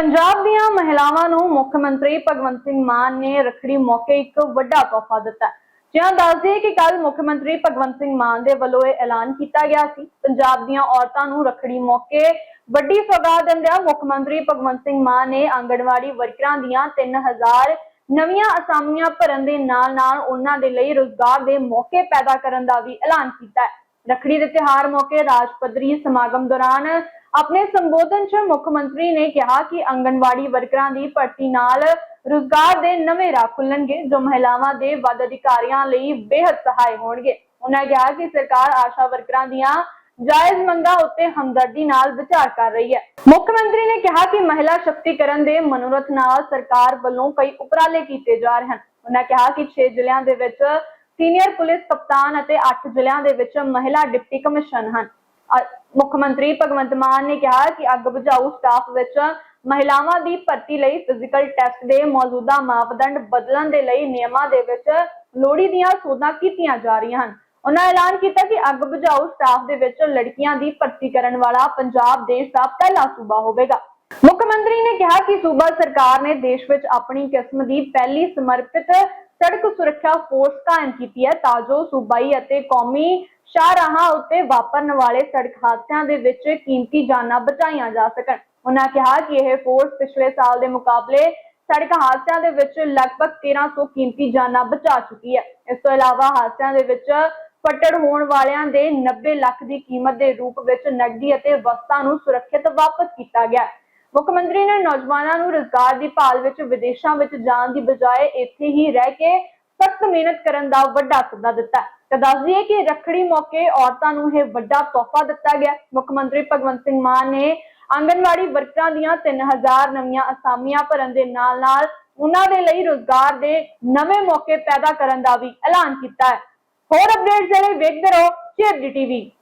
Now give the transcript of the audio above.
ਪੰਜਾਬ ਦੀਆਂ ਮਹਿਲਾਵਾਂ ਨੂੰ ਮੁੱਖ ਮੰਤਰੀ ਭਗਵੰਤ ਸਿੰਘ ਮਾਨ ਨੇ ਰੱਖੜੀ ਮੌਕੇ ਇੱਕ ਵੱਡਾ ਤੋਹਫਾ ਦਿੱਤਾ ਹੈ। ਜਿਹਾਂ ਦੱਸਦੇ ਕਿ ਕੱਲ ਮੁੱਖ ਮੰਤਰੀ ਭਗਵੰਤ ਸਿੰਘ ਮਾਨ ਦੇ ਵੱਲੋਂ ਇਹ ਐਲਾਨ ਕੀਤਾ ਗਿਆ ਸੀ ਪੰਜਾਬ ਦੀਆਂ ਔਰਤਾਂ ਨੂੰ ਰੱਖੜੀ ਮੌਕੇ ਵੱਡੀ ਸੌਗਾਤ ਦਿੰਦਿਆਂ ਮੁੱਖ ਮੰਤਰੀ ਭਗਵੰਤ ਸਿੰਘ ਮਾਨ ਨੇ ਆਂਗਣਵਾੜੀ ਵਰਕਰਾਂ ਦੀਆਂ 3000 ਨਵੀਆਂ ਅਸਾਮੀਆਂ ਭਰਨ ਦੇ ਨਾਲ-ਨਾਲ ਉਹਨਾਂ ਦੇ ਲਈ ਰੋਜ਼ਗਾਰ ਦੇ ਮੌਕੇ ਪੈਦਾ ਕਰਨ ਦਾ ਵੀ ਐਲਾਨ ਕੀਤਾ ਹੈ ਰੱਖੜੀ ਦੇ ਤਿਉਹਾਰ ਮੌਕੇ ਰਾਜ ਪੱਧਰੀ ਸਮਾਗਮ ਦੌਰਾਨ ਆਪਣੇ ਸੰਬੋਧਨ 'ਚ ਮੁੱਖ ਮੰਤਰੀ ਨੇ ਕਿਹਾ ਕਿ ਆਂਗਣਵਾੜੀ ਵਰਕਰਾਂ ਦੀ ਭਰਤੀ ਨਾਲ ਰੁਜ਼ਗਾਰ ਦੇ ਨਵੇਂ ਰਾਹ ਖੁੱਲਣਗੇ, ਜੋ ਮਹਿਲਾਵਾਂ ਦੇ ਵੱਧ ਅਧਿਕਾਰੀਆਂ ਲਈ ਬੇहद ਸਹਾਇ ਹੋਣਗੇ। ਉਹਨਾਂ ਕਿਹਾ ਕਿ ਸਰਕਾਰ ਆਸ਼ਾ ਵਰਕਰਾਂ ਦੀਆਂ ਜਾਇਜ਼ ਮੰਗਾਂ ਉੱਤੇ ਹਮਦਰਦੀ ਨਾਲ ਵਿਚਾਰ ਕਰ ਰਹੀ ਹੈ। ਮੁੱਖ ਮੰਤਰੀ ਨੇ ਕਿਹਾ ਕਿ ਮਹਿਲਾ ਸ਼ਕਤੀਕਰਨ ਦੇ ਮਨੋਰਥ ਨਾਲ ਸਰਕਾਰ ਵੱਲੋਂ ਕਈ ਉਪਰਾਲੇ ਕੀਤੇ ਜਾ ਰਹੇ ਹਨ। ਉਹਨਾਂ ਕਿਹਾ ਕਿ 6 ਜ਼ਿਲ੍ਹਿਆਂ ਦੇ ਵਿੱਚ ਸੀਨੀਅਰ ਪੁਲਿਸ ਕਪਤਾਨ ਅਤੇ 8 ਜ਼ਿਲ੍ਹਿਆਂ ਦੇ ਵਿੱਚ ਮਹਿਲਾ ਡਿਪਟੀ ਕਮਿਸ਼ਨ ਹਨ। ਮੁੱਖ ਮੰਤਰੀ ਭਗਵੰਤ ਮਾਨ ਨੇ ਕਿਹਾ ਕਿ ਅੱਗ ਬੁਝਾਊ ਸਟਾਫ ਵਿੱਚ ਮਹਿਲਾਵਾਂ ਦੀ ਭਰਤੀ ਲਈ ਫਿਜ਼ੀਕਲ ਟੈਸਟ ਦੇ ਮੌਜੂਦਾ ਮਾਪਦੰਡ ਬਦਲਣ ਦੇ ਲਈ ਨਿਯਮਾਂ ਦੇ ਵਿੱਚ ਲੋੜੀਂਦੀਆਂ ਸੋਧਾਂ ਕੀਤੀਆਂ ਜਾ ਰਹੀਆਂ ਹਨ। ਉਹਨਾਂ ਐਲਾਨ ਕੀਤਾ ਕਿ ਅੱਗ ਬੁਝਾਊ ਸਟਾਫ ਦੇ ਵਿੱਚ ਲੜਕੀਆਂ ਦੀ ਭਰਤੀ ਕਰਨ ਵਾਲਾ ਪੰਜਾਬ ਦੇਸ਼ ਦਾ ਪਹਿਲਾ ਸੂਬਾ ਹੋਵੇਗਾ। ਮੁੱਖ ਮੰਤਰੀ ਨੇ ਕਿਹਾ ਕਿ ਸੂਬਾ ਸਰਕਾਰ ਨੇ ਦੇਸ਼ ਵਿੱਚ ਆਪਣੀ ਕਿਸਮ ਦੀ ਪਹਿਲੀ ਸਮਰਪਿਤ ਸੜਕ ਸੁਰੱਖਿਆ ਫੋਰਸ ਕਾਇਮ ਕੀਤੀ ਹੈ ਤਾਂ ਜੋ ਸੂਬਾਈ ਅਤੇ ਕੌਮੀ ਸ਼ਾਹਰਾਹਾਂ ਉੱਤੇ ਵਾਪਰਨ ਵਾਲੇ ਸੜਕ ਹਾਦਸਿਆਂ ਦੇ ਵਿੱਚ ਕੀਮਤੀ ਜਾਨਾਂ ਬਚਾਈਆਂ ਜਾ ਸਕਣ। ਉਹਨਾਂ ਕਿਹਾ ਕਿ ਇਹ ਫੋਰਸ ਪਿਛਲੇ ਸਾਲ ਦੇ ਮੁਕਾਬਲੇ ਸੜਕ ਹਾਦਸਿਆਂ ਦੇ ਵਿੱਚ ਲਗਭਗ 1300 ਕੀਮਤੀ ਜਾਨਾਂ ਬਚਾ ਚੁੱਕੀ ਹੈ। ਇਸ ਤੋਂ ਇਲਾਵਾ ਹਾਦਸਿਆਂ ਦੇ ਵਿੱਚ ਫੱਟੜ ਹੋਣ ਵਾਲਿਆਂ ਦੇ 90 ਲੱਖ ਦੀ ਕੀਮਤ ਦੇ ਰੂਪ ਵਿੱਚ ਨਕਦੀ ਅਤੇ ਵਸਤਾਂ ਨੂੰ ਸੁਰੱਖਿਅਤ ਵਾਪਸ ਕੀਤਾ ਗਿਆ ਮੁੱਖ ਮੰਤਰੀ ਨੇ ਨੌਜਵਾਨਾਂ ਨੂੰ ਰੁਜ਼ਗਾਰ ਦੀ ਭਾਲ ਵਿੱਚ ਵਿਦੇਸ਼ਾਂ ਵਿੱਚ ਜਾਣ ਦੀ ਬਜਾਏ ਇੱਥੇ ਹੀ ਰਹਿ ਕੇ ਸਖਤ ਮਿਹਨਤ ਕਰਨ ਦਾ ਵੱਡਾ ਸੱਦਾ ਦਿੱਤਾ। ਤਾਂ ਦੱਸ ਦਈਏ ਕਿ ਰੱਖੜੀ ਮੌਕੇ ਔਰਤਾਂ ਨੂੰ ਇਹ ਵੱਡਾ ਤੋਹਫਾ ਦਿੱਤਾ ਗਿਆ। ਮੁੱਖ ਮੰਤਰੀ ਭਗਵੰਤ ਸਿੰਘ ਮਾਨ ਨੇ ਆਂਗਨਵਾੜੀ ਵਰਕਰਾਂ ਦੀਆਂ 3000 ਨਵੀਆਂ ਅਸਾਮੀਆਂ ਭਰਨ ਦੇ ਨਾਲ-ਨਾਲ ਉਹਨਾਂ ਦੇ ਲਈ ਰੋਜ਼ਗਾਰ ਦੇ ਨਵੇਂ ਮੌਕੇ ਪੈਦਾ ਕਰਨ ਦਾ ਵੀ ਐਲਾਨ ਕੀਤਾ ਹੈ। ਹੋਰ ਅਪਡੇਟਸ ਲਈ ਵੇਖਦੇ ਰਹੋ ਚੇਪੀ ਟੀਵੀ।